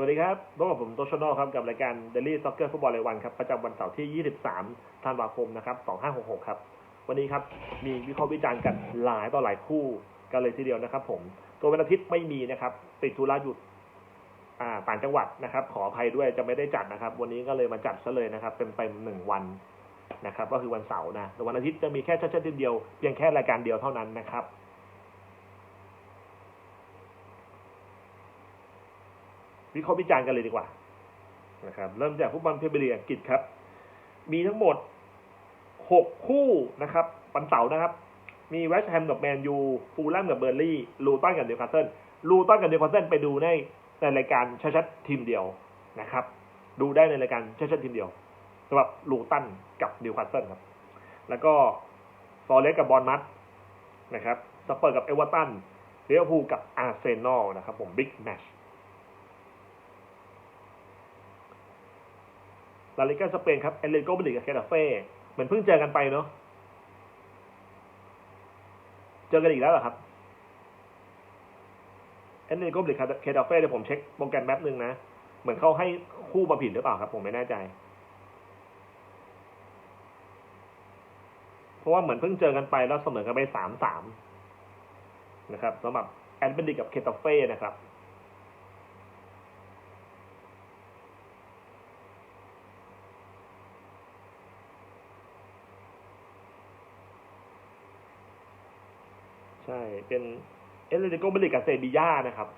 วัสดีครับพบกับผมโตชโนครับ กับรายการ Daily Soccer ฟุตบอลรายวันครับ ประจำวันเสาร์ที่ 23 ธันวาคมนะครับ 2566 ครับ วันนี้ครับ มีวิเคราะห์วิจารณ์กันหลายต่อหลายคู่กันเลยทีเดียวนะครับ ผม ตัววันอาทิตย์ไม่มีนะครับ ติดธุระหยุดอ่าต่างจังหวัดนะครับ ขออภัยด้วยจะไม่ได้จัดนะครับ วันนี้ก็เลยมาจัดซะเลยนะครับ เต็มๆหนึ่งวันนะครับ ก็คือวันเสาร์นะแต่วันอาทิตย์จะมีแค่ชัดๆทีเดียว เพียงแค่รายการเดียวเท่านั้นนะครับ วิเคราะห์วิจารณ์กันเลยดีกว่านะครับเริ่มจากฟุตบอลพเมียร์ลีกอังกฤษครับ มีทั้งหมดหกคู่นะครับวันเสาร์นะครับ มีเวสต์แฮมกับแมนยูฟูลแลมกับเบอร์ลี่ลูตันกับนิวคาสเซิลลูตันกับนิวคาสเซิลไปดูในในรายการชัดๆทีมเดียวนะครับ ดูได้ในรายการชัดๆทีมเดียวสำหรับลูตันกับนิวคาสเซิลครับ แล้วก็ฟอร์เรสกับบอลมัดนะครับสเปอร์กับเอเวอร์ตันเลี้ยวพูกับอาร์เซนอลนะครับผมบิ๊กแมช ลาลิกาสเปนครับเอเลโกเบลิกกับแคตาเฟ่เหมือนเพิ่งเจอกันไปเนาะเจอกันอีกแล้วเหรอครับเอเลโกเบลิกับแคตาเฟ่เดี๋ยวผมเช็คโปรแกรมแป๊บนึงนะ เหมือนเขาให้คู่มาผิดหรือเปล่าครับ ผมไม่แน่ใจ เพราะว่าเหมือนเพิ่งเจอกันไปแล้วเสมอกันไปสามสามนะครับสำหรับแอนเบลิกกับเคตาเฟ่นะครับ ใช่ เป็นเอเลติโกเบลิกกับเซบีย่านะครับ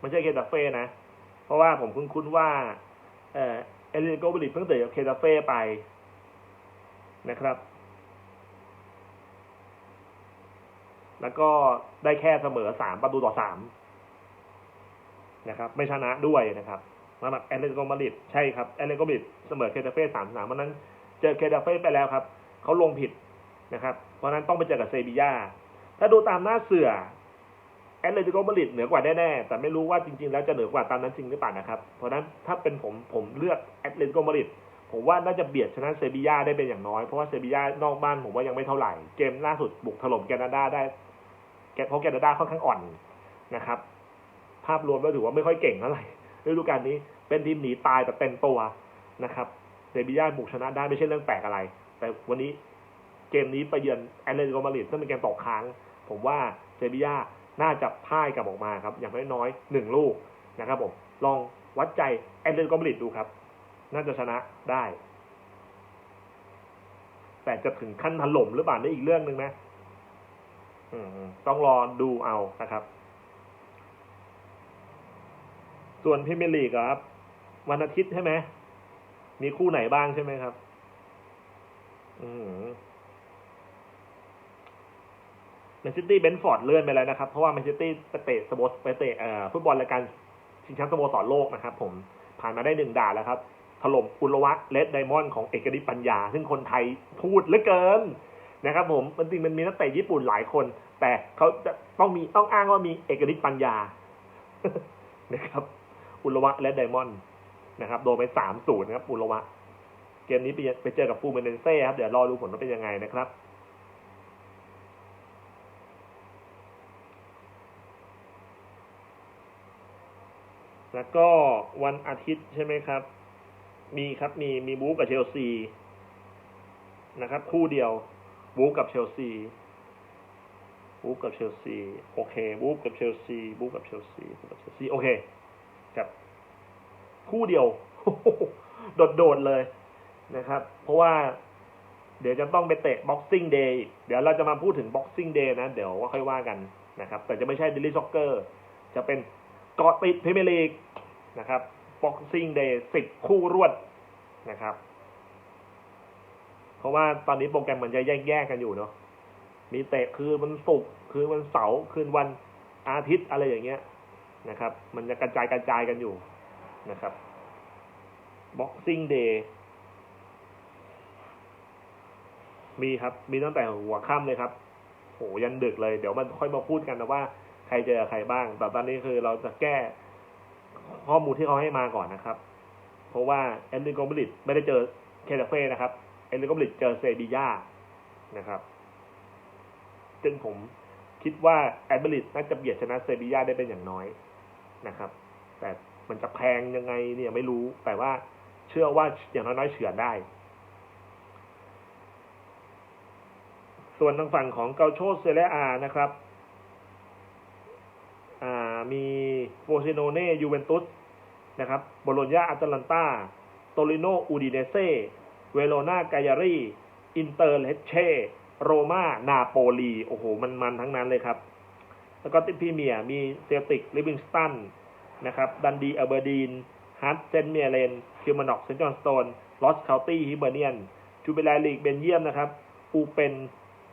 ไม่ใช่เคตาเฟ่นะ เพราะว่าผมคุ้นว่า เอเอเลติโกเบลิกเพิ่งเตะกับเคตาเฟ่ไปนะครับ แล้วก็ได้แค่เสมอสามประตูต่อสามนะครับ ไม่ชนะด้วยนะครับสำหรับแอตเลติโกมาดริดใช่ครับแอตเลติโกมาดริดเสมอเคตาเฟ่สามสามวันนั้น เจอเคตาเฟ่ไปแล้วครับเขาลงผิดนะครับ เพราะนั้นต้องไปเจอกับเซบีย่า ถ้าดูตามหน้าเสือแอตเลติโกมาดริดเหนือกว่าแน่ๆ แต่ไม่รู้ว่าจริงๆ แล้วจะเหนือกว่าตามนั้นจริงหรือเปล่านะครับ เพราะนั้นถ้าเป็นผมผมเลือกแอตเลติโกมาดริดผมว่าน่าจะเบียดชนะเซบีย่าได้เป็นอย่างน้อย เพราะว่าเซบีย่านอกบ้านผมว่ายังไม่เท่าไหร่ เกมล่าสุดบุกถล่มแคนาดาได้แกเพราะแคนาดาค่อนข้างอ่อนนะครับ ภาพรวมแล้วถือว่าไม่ค่อยเก่งเท่าไหร่ฤดูกาลนี้เป็นทีมหนีตายแบบเต็มตัวนะครับเซบีย่าบุกชนะได้ไม่ใช่เรื่องแปลกอะไร แต่วันนี้เกมนี้ไปเยือนแอตเลติโกมาดริดซึ่งเป็นเกมตกค้าง ผมว่าเซบียาน่าจะพ่ายกลับออกมาครับ อย่างน้อยๆหนึ่งลูกนะครับผม ลองวัดใจแอตเลติโกมาดริดดูครับ น่าจะชนะได้ แต่จะถึงขั้นถล่มหรือเปล่านี่อีกเรื่องหนึ่งนะต้องรอดูเอานะครับ ส่วนพรีเมียร์ลีกครับ วันอาทิตย์ใช่ไหมมีคู่ไหนบ้างใช่ไหมครับ อืม แมนซิตี้เบนฟอร์ดเลื่อนไปแล้วนะครับ เพราะว่าแมนซิตี้ไปเตะสโมสไปเตะเอ่อฟุตบอลรายการชิงแชมป์สโมสรโลกนะครับ ผมผ่านมาได้หนึ่งด่าแล้วครับถล่มอุลวะเลดไดมอนด์ของเอกนิปัญญา ซึ่งคนไทยพูดเหลือเกินนะครับผมมันจริงมันมีนักเตะญี่ปุ่นหลายคน แต่เขาจะต้องมีต้องอ้างว่ามีเอกนิปัญญานะครับ อุลวะและไดมอนด์นะครับโดนไปสามศูนย์นะครับ อุลวะ เกมนี้ไปไปเจอกับฟูเมเนเซ่ครับ เดี๋ยวรอดูผลว่าเป็นยังไงนะครับ แล้วก็วันอาทิตย์ใช่ไหมครับ มีครับมีมีบู๊กับเชลซีนะครับ คู่เดียวบู๊กับเชลซีบู๊กับเชลซีโอเคบู๊กับเชลซีบู๊กับเชลซีบู๊กับเชลซีโอเคครับ คู่เดียว โดดๆเลยนะครับ เพราะว่าเดี๋ยวจะต้องไปเตะ Boxing Day เดี๋ยวเราจะมาพูดถึง Boxing Day นะ เดี๋ยวว่าค่อยว่ากันนะครับ แต่จะไม่ใช่ Daily Soccer จะเป็น กาะติดพรีเมียร์ลีกนะครับ Boxing Day สิบคู่รวดนะครับ เพราะว่าตอนนี้โปรแกรมมันจะแยกๆกันอยู่เนาะมีเตะคืนวันศุกร์คืนวันเสาร์คืนวันอาทิตย์อะไรอย่างเงี้ยนะครับ มันจะกระจายกระจายกันอยู่นะครับ Boxing Day มีครับ มีตั้งแต่หัวค่ำเลยครับโหยันดึกเลย เดี๋ยวมันค่อยมาพูดกันนะว่า ใครเจอใครบ้างแต่ตอนนี้คือเราจะแก้ข้อมูลที่เขาให้มาก่อนนะครับ เพราะว่าแอนดิโกบลิตไม่ได้เจอเคเดเฟ่นะครับแอนดิโกบลิตเจอเซบีย่านะครับซึ่งผมคิดว่าแอนเบลิตน่าจะเบียดชนะเซบีย่าได้เป็นอย่างน้อยนะครับ แต่มันจะแพงยังไงเนี่ยไม่รู้ แต่ว่าเชื่อว่าอย่างน้อยๆเฉือนได้ ส่วนทางฝั่งของเกาโชเซเรียอานะครับ มีโฟซิโนเน่ยูเวนตุสนะครับโบโลญญาอัตแลนตาโตลิโนอูดิเนเซเวโรนากายารีอินเตอร์เลเชโรมานาโปลีโอ้โห มันมันทั้งนั้นเลยครับ แล้วก็ติพีเมียมีเซลติกลิวิงสตันนะครับดันดีเอเบอร์ดีนฮัตเซนเมียเลนคิวมานอกเซนจอนสโตนลอสคาตี้ฮิเบเนียนจูเบลลีกเบนเยียมนะครับอูเป็น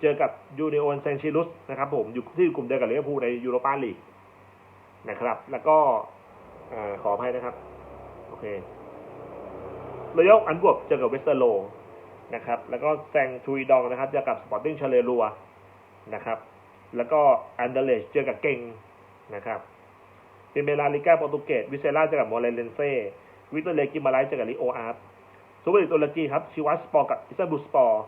เจอกับยูเนโอนเซนชิลุสนะครับผมอยู่ที่กลุ่มเดียวกับลิเวอร์พูลในยูโรปาลีก นะครับ แล้วก็อขออภัยนะครับ โอเครอยกอันบวกเจอกับเวสเตอร์โลนะครับ แล้วก็แซงทูอีดองนะครับเจอกับสปอร์ติ้งเชเลรัวนะครับ แล้วก็อันเดเลชเจอกับเก่งนะครับเป็นเมลาลิก้าโปรตุเกสวิเซล่าเจอกับโมเรเลนเซ่วิกเตอร์เลกิมาไลเจอกับลิโออาร์ตซูเปอร์ลีกตุรกีครับชิวัสปอร์กับอิสตันบูลสปอร์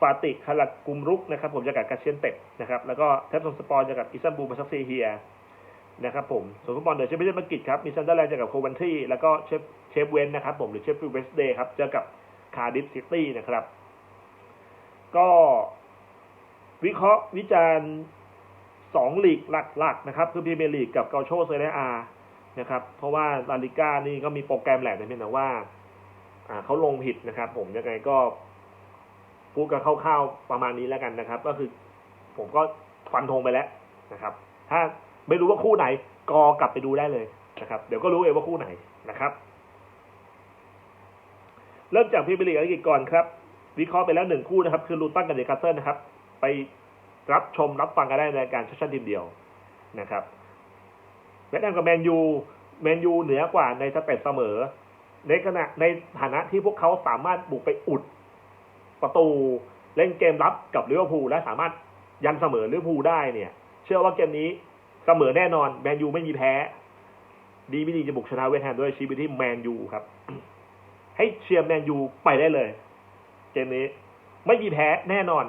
ฟาติคาลักกุมรุกนะครับ ผมเจอกับกาเชียนเต็ดนะครับ แล้วก็เทปซอนสปอร์เจอกับอิสตันบูลมาซักซีเฮีย นะครับผมส่วนฟุตบอลเดอะแชมเปี้ยนส์อังกฤษครับ มีซันเดอร์แลนด์เจอกับโคเวนทรีแล้วก็เชฟเชฟเวนนะครับผมหรือเชฟฟิลด์เวสเดย์ครับเจอกับคาร์ดิฟซิตี้นะครับ ก็วิเคราะห์วิจารณ์สองลีกหลักๆนะครับคือพรีเมียร์ลีกกับเกาโชเซเรียอานะครับ เพราะว่าลาลิก้านี่ก็มีโปรแกรมแหละแต่เพียงแต่ว่าอ่าเขาลงผิดนะครับ ผมยังไงก็พูดกันคร่าวๆประมาณนี้แล้วกันนะครับ ก็คือผมก็ฟันธงไปแล้วนะครับ ถ้า ไม่รู้ว่าคู่ไหน กอกลับไปดูได้เลยนะครับ เดี๋ยวก็รู้เองว่าคู่ไหนนะครับ เริ่มจากพรีเมียร์ลีกอังกฤษก่อนครับ วิเคราะห์ไปแล้วหนึ่งคู่นะครับ คือลูตันกับเดคาสเซิลนะครับ ไปรับชมรับฟังกันได้ในรายการชั่นชั่นทีมเดียวนะครับเวสต์แฮมกับแมนยูแมนยูเหนือกว่าในสเตตเสมอ ในขณะในฐานะที่พวกเขาสามารถบุกไปอุดประตูเล่นเกมรับกับลิเวอร์พูลและสามารถยันเสมอลิเวอร์พูลได้เนี่ย เชื่อว่าเกมนี้ เสมอแน่นอนแมนยูไม่มีแพ้ ดีไม่ดีจะบุกชนะเวสต์แฮมด้วยชีวิตที่แมนยูครับ ให้เชียร์แมนยูไปได้เลย เกมนี้ ไม่มีแพ้แน่นอน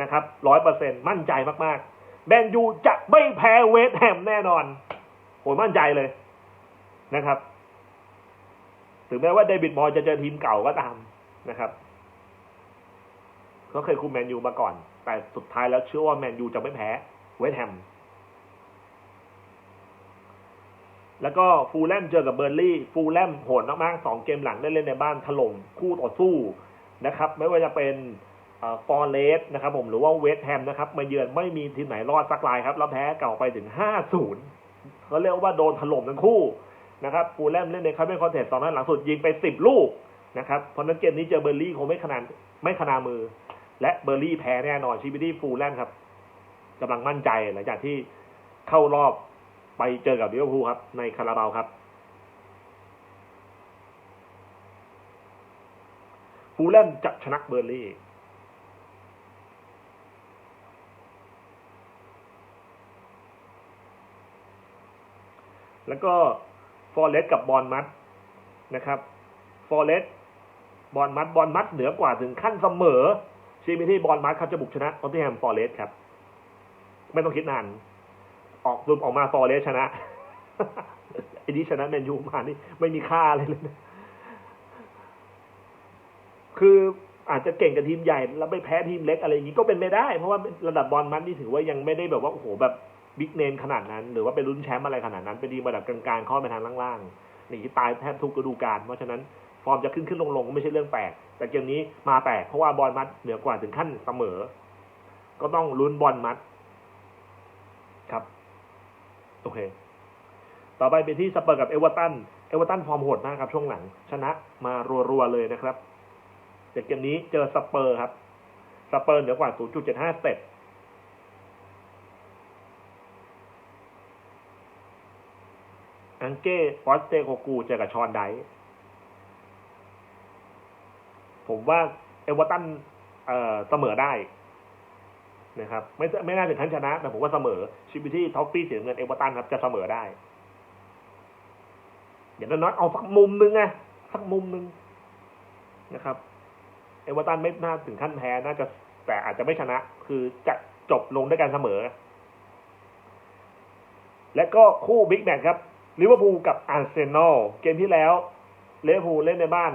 นะครับร้อยเปอร์เซ็นมั่นใจมากๆแมนยูจะไม่แพ้เวสต์แฮมแน่นอนโหมั่นใจเลยนะครับ ถึงแม้ว่าเดวิดมอยจะเจอทีมเก่าก็ตามนะครับเขาเคยคุมแมนยูมาก่อน แต่สุดท้ายแล้วเชื่อว่าแมนยูจะไม่แพ้เวสต์แฮม แล้วก็ฟูลแลมเจอกับเบอร์ลี่ ฟูลแลมโหดมากๆสองเกมหลังได้เล่นในบ้านถล่มคู่ต่อสู้นะครับ ไม่ว่าจะเป็นฟอร์เรสนะครับผมหรือว่าเวสต์แฮมนะครับมาเยือนไม่มีทีมไหนรอดสักรายครับ แล้วแพ้เก่าไปถึง 5-0เขาเรียกว่าโดนถล่มทั้งคู่นะครับฟูลแลมเล่นในคัพเป็นคอนเทสต์ตอนนั้นหลังสุดยิงไป 10 ลูกนะครับเพราะนั้นเกมนี้เจอเบอร์ลี่คงไม่ขนาดไม่ขนามือ และเบอร์ลี่แพ้แน่นอนชีวิตที่ฟูลแลมครับกำลังมั่นใจหลังจากที่เข้ารอบ ไปเจอกับลิเวอร์พูลครับ ในคาราบาวครับฟูลแลมจะชนะเบอร์ลี่แล้วก็ฟอร์เรสกับบอลมัดนะครับฟอร์เรสบอลมัดบอลมัดเหนือกว่าถึงขั้นเสมอชีมิที่บอลมัดเขาจะบุกชนะออตติแฮมฟอร์เรสครับ ไม่ต้องคิดนาน ออกรุมออกมาฟอร์เรสชนะไอ้นี้ชนะแมนยูมานี่ไม่มีค่าเลยเลยนะคืออาจจะเก่งกับทีมใหญ่ แล้วไม่แพ้ทีมเล็กอะไรอย่างนี้ก็เป็นไม่ได้ เพราะว่าระดับบอลมันนี่ถือว่ายังไม่ได้แบบว่าโอ้โหแบบบิ๊กเนมขนาดนั้น หรือว่าเป็นลุ้นแชมป์อะไรขนาดนั้นเป็นทีมระดับกลางๆข้าไปทางล่างๆหนีตายแทบทุกฤดูกาลเพราะฉะนั้นฟอร์มจะขึ้นขึ้นลงลงก็ไม่ใช่เรื่องแปลกแต่เกมนี้มาแปลกเพราะว่าบอลมัดเหนือกว่าถึงขั้นเสมอ ก็ต้องลุ้นบอลมัดครับ โอเค ต่อไปเป็นที่สเปอร์กับเอเวอร์ตัน เอเวอร์ตันฟอร์มโหดมากครับช่วงหลัง ชนะมารัวๆเลยนะครับแต่เกมนี้เจอสเปอร์ครับ สเปอร์เหนือกว่า 0.75 สเต็ปอังเก้ฟอสเตโกกูเจอกับชอนไดผมว่าเอเวอร์ตันเสมอได้ นะครับไม่ไม่น่าถึงขั้นชนะ แต่ผมว่าเสมอชิบิที่ท็อปปี้เสียเงินเอเวอร์ตันครับจะเสมอได้อย่างน้อยๆเอาสักมุมนึงไงสักมุมนึงนะครับ เอเวอร์ตันไม่น่าถึงขั้นแพ้น่าจะแต่อาจจะไม่ชนะ คือจะจบลงด้วยการเสมอ และก็คู่บิ๊กแมตช์ครับลิเวอร์พูลกับอาร์เซนอลเกมที่แล้วลิเวอร์พูลเล่นในบ้าน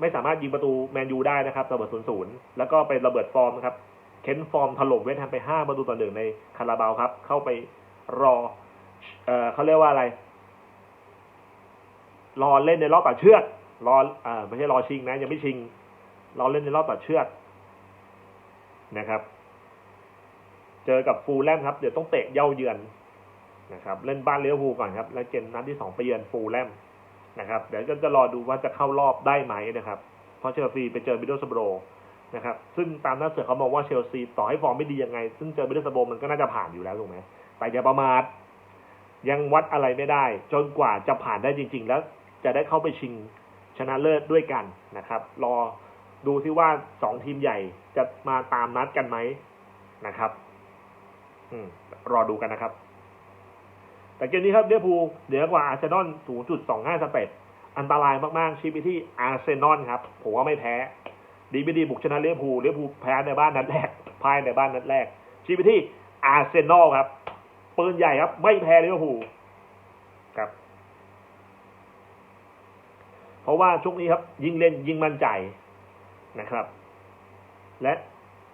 ไม่สามารถยิงประตูแมนยูได้นะครับระเบิดศูนย์ศูนย์แล้วก็เป็นระเบิดฟอร์มนะครับ เค้นฟอร์มถล่มเวสต์แฮมไปห้าประตูต่อหนึ่งในคาราบาวครับ เข้าไปรอ เอ่อเขาเรียกว่าอะไร รอเล่นในรอบตัดเชือกรออ่าไม่ใช่รอชิงนะ ยังไม่ชิง รอเล่นในรอบตัดเชือกนะครับ เจอกับฟูลแลมครับ เดี๋ยวต้องเตะเย่าเยือนนะครับ เล่นบ้านเลี้ยวภูลก่อนครับ แล้วเกมนัดที่สองไปเยือนฟูลแลมนะครับ เดี๋ยวก็จะรอดูว่าจะเข้ารอบได้ไหมนะครับ เพราะเชลซีไปเจอมิดเดิลสโบร นะครับซึ่งตามนักเสือเขามองว่าเชลซีต่อให้ฟอร์มไม่ดียังไง ซึ่งเจอมิดเดิลสโบรมันก็น่าจะผ่านอยู่แล้วถูกไหมแต่อย่าประมาทยังวัดอะไรไม่ได้ จนกว่าจะผ่านได้จริง ๆ แล้วจะได้เข้าไปชิงชนะเลิศด้วยกันนะครับ รอดูที่ว่าสองทีมใหญ่จะมาตามนัดกันไหมนะครับ อืม รอดูกันนะครับ แต่เกมนี้ครับเดอร์พูเหนือกว่าอาร์เซนอล 0.25 สเต็ปอันตรายมาก ๆ ชี้ไปที่อาร์เซนอลครับ ผมว่าไม่แพ้ ดีไม่ดีบุกชนะเลี้ยวภูลเลี้ยวภูลแพ้ในบ้านนัดแรกพ่ายในบ้านนัดแรกชี้ไปที่อาร์เซนอลครับปืนใหญ่ครับ ไม่แพ้เลี้ยวภูลครับ เพราะว่าช่วงนี้ครับ ยิงเล่นยิงมั่นใจนะครับ และ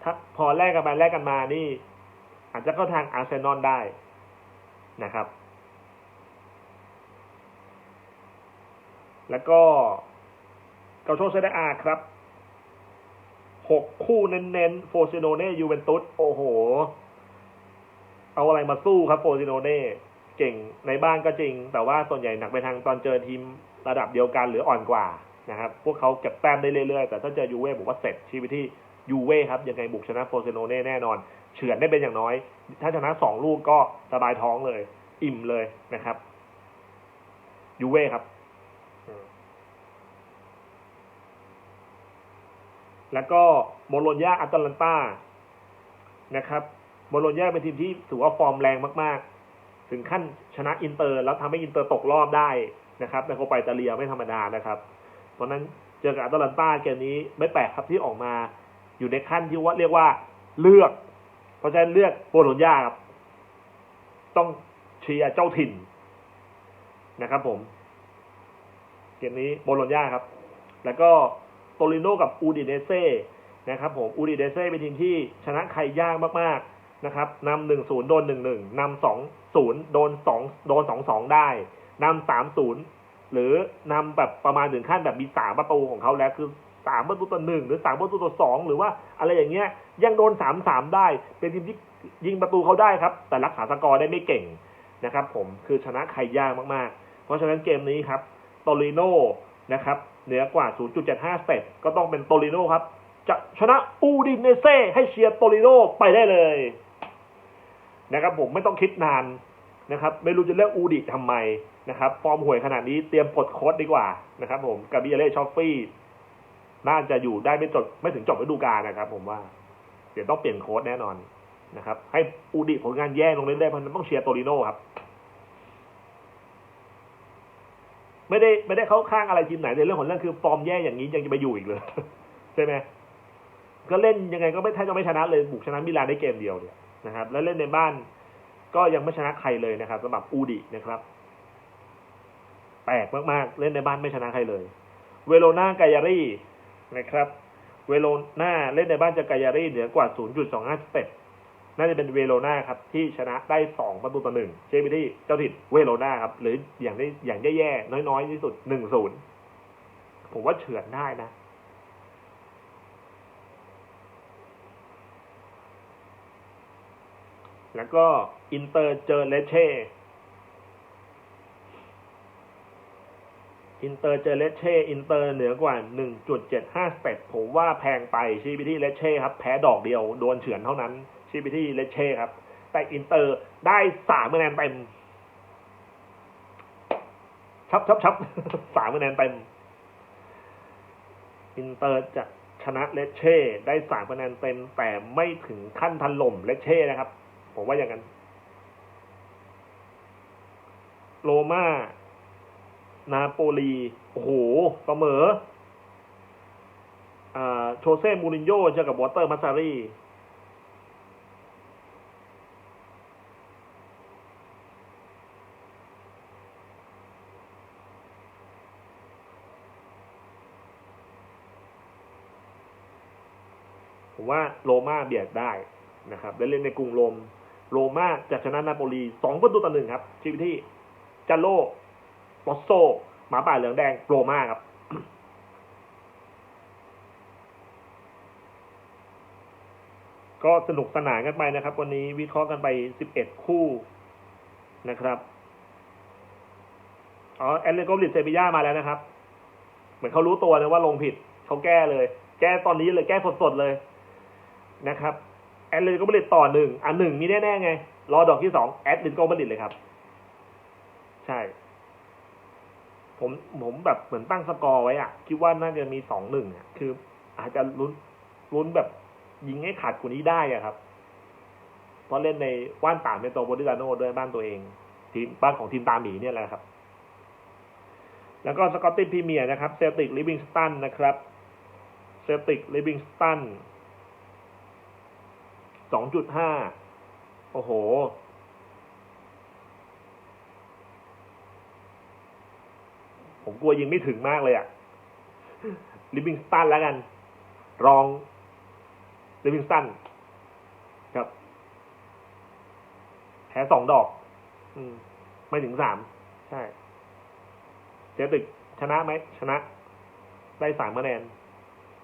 ถ้าพอแลกกันไปแลกกันมานี่ อาจจะเข้าทางอาร์เซนอลได้นะครับ แล้วก็เกาโชเซเดอาครับ หกคู่เน้นๆ โฟซิโนเน่ยูเวนตุสโอ้โห เอาอะไรมาสู้ครับโฟซิโนเน่เก่งในบ้านก็จริง แต่ว่าส่วนใหญ่หนักไปทางตอนเจอทีมระดับเดียวกันหรืออ่อนกว่านะครับ พวกเขาเก็บแต้มได้เรื่อยๆ แต่ถ้าเจอยูเว่ผมว่าเสร็จชีวิตที่ยูเว่ครับ ยังไงบุกชนะโฟซิโนเน่แน่นอน เฉือนได้เป็นอย่างน้อย ถ้าชนะสองลูกก็สบายท้องเลย อิ่มเลยนะครับยูเว่ครับ แล้วก็โมโลญญาอัตแลนตานะครับโมโลญญาเป็นทีมที่ถือว่าฟอร์มแรงมาก ๆ ถึงขั้นชนะอินเตอร์ แล้วทำให้อินเตอร์ตกรอบได้นะครับในโคปาอิตาเลียไม่ธรรมดานะครับ เพราะนั้นเจอกับอัตแลนตาเกมนี้ไม่แปลกครับที่ออกมาอยู่ในขั้นที่ว่าเรียกว่าเลือก เพราะฉะนั้นเลือกโมโลญญาครับ ต้องเชียร์เจ้าถิ่นนะครับผม เกมนี้โบโลญญาครับ แล้วก็ ตริโนกับอูดิเนเซ่นะครับผมอูดิเนเซ่เป็นทีมที่ชนะใครยากมากๆนะครับนำหนึ่งศูนย์โดนหนึ่งหนึ่งนำสองศูนย์โดนสองโดนสองสองได้นำสามศูนย์หรือนำแบบประมาณถึงขั้นแบบมีสามประตูของเขาแล้วคือสามประตูต่อหนึ่งหรือสามประตูต่อสองหรือว่าอะไรอย่างเงี้ยยังโดนสามสามได้ เป็นทีมที่ยิงประตูเขาได้ครับ แต่รักษาสกอร์ได้ไม่เก่งนะครับ ผมคือชนะใครยากมากๆ เพราะฉะนั้นเกมนี้ครับโตริโนนะครับ เหนือกว่า 0.75 สเต็ปก็ต้องเป็นโตริโนครับ จะชนะอูดิเนเซ่ให้เชียร์โตริโนไปได้เลยนะครับผมไม่ต้องคิดนานนะครับไม่รู้จะเลือกอูดิทำไมนะครับฟอร์มห่วยขนาดนี้เตรียมปลดโค้ดดีกว่านะครับผมกับบีเอเล่ชอฟฟี่น่าจะอยู่ได้ไม่จบไม่ถึงจบฤดูกาลนะครับ ผมว่า เดี๋ยวต้องเปลี่ยนโค้ดแน่นอนนะครับ ให้อูดิผลงานแย่ลงเรื่อยๆเพราะมันต้องเชียร์โตริโนครับ ไม่ได้ไม่ได้เข้าข้างอะไรทีมไหนในเรื่องของเรื่องคือฟอร์มแย่อย่างนี้ยังจะไปอยู่อีกเลยใช่ไหมก็เล่นยังไงก็ไม่แทบจะไม่ชนะเลยบุกชนะมิลานได้เกมเดียวเนี่ยนะครับ แล้วเล่นในบ้านก็ยังไม่ชนะใครเลยนะครับสำหรับอูดินะครับแปลกมากๆ เล่นในบ้านไม่ชนะใครเลย เวโรนาไกยารีนะครับ เวโรนาเล่นในบ้านจะไกยารีเหนือกว่า 0.25สเต็ป น่าจะเป็นเวโรนาครับที่ชนะได้สองประตูต่อหนึ่งเชฟบิที่เจ้าถิ่นเวโรนาครับหรืออย่างได้อย่างแย่ๆน้อยๆที่สุดหนึ่งศูนย์ผมว่าเฉือนได้นะแล้วก็อินเตอร์เจอเลเช่ อินเตอร์เจอเลเช่ อินเตอร์เหนือกว่า 1.75สเต็ปผมว่าแพงไปชีบิที่เลเช่ครับ แพ้ดอกเดียว โดนเฉือนเท่านั้น ชีบิที่เลเช่ครับ แต่อินเตอร์ได้สามคะแนนเต็มชับชับชับสามคะแนนเต็มอินเตอร์จะชนะเลเช่ ได้สามคะแนนเต็มแต่ไม่ถึงขั้นทันล่มเลเช่นะครับ ผมว่าอย่างนั้น โรมานาโปลี โอ้โหเสมอโชเซ่มูรินโญ่เจอกับวอเตอร์มาซารี ผมว่าโรม่าเบียดได้นะครับได้เล่นในกรุงโรม โรม่าจะชนะนาโปลีสองประตูต่อหนึ่งครับชีวิที่จันโลปอสโซหมาป่าเหลืองแดงโรม่าครับก็สนุกสนานกันไปนะครับ วันนี้วิเคราะห์กันไปสิบเอ็ดคู่นะครับ อ๋อแอตเลติโกมาดริดเซบีย่ามาแล้วนะครับ เหมือนเขารู้ตัวเลยว่าลงผิด เขาแก้เลย แก้ตอนนี้เลยแก้สดๆเลย นะครับแอตเลติโกมาดริดต่อหนึ่งอันหนึ่งมีแน่ๆไง รอดอกที่สองแอตเลติโกมาดิเลยครับ ใช่ ผมผมแบบเหมือนตั้งสกอร์ไว้อะ คิดว่าน่าจะมีสองหนึ่งอะ คือ อาจจะลุ้นลุ้นแบบยิงให้ขาดกว่านี้ได้อะครับ เพราะเล่นในว่านป่าเมโตรโพลิตาโนด้วยบ้านตัวเอง ทีมบ้านของทีมตามหมีเนี่ยแหละครับ แล้วก็สกอตติชพรีเมียร์นะครับเซลติกลิวิงสตันนะครับเซลติกลิวิงสตัน สองจุดห้าโอ้โห ผมกลัวยิงไม่ถึงมากเลยอะลิวิงสตันแล้วกัน รองลิวิงสตันครับแพ้สองดอก อืม ไม่ถึงสามใช่เซลติกชนะไหมชนะ ได้สามคะแนน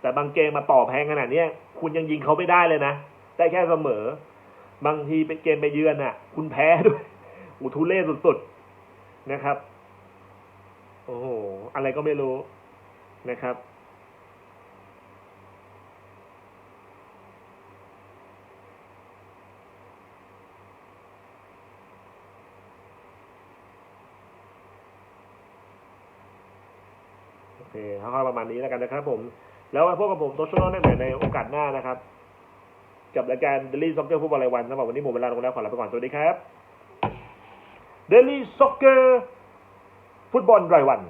แต่บางเกมมาต่อแพงขนาดเนี้ยคุณยังยิงเขาไม่ได้เลยนะ ได้แค่เสมอ บางทีเป็นเกมไปเยือนน่ะ คุณแพ้ด้วยอูทุเล่สุดๆนะครับ โอ้โห อะไรก็ไม่รู้นะครับโอเคคร่าวๆประมาณนี้แล้วกันนะครับผม แล้วมาพบกับผมโตชโน่ได้ใหม่ในโอกาสหน้านะครับ กับรายการเดลี่ซ็อกเกอร์ฟุตบอลรายวันสำหรับวันนี้หมดเวลาลงแล้วขอลาไปก่อนสวัสดีครับเดลี่ซ็อกเกอร์ฟุตบอลรายวัน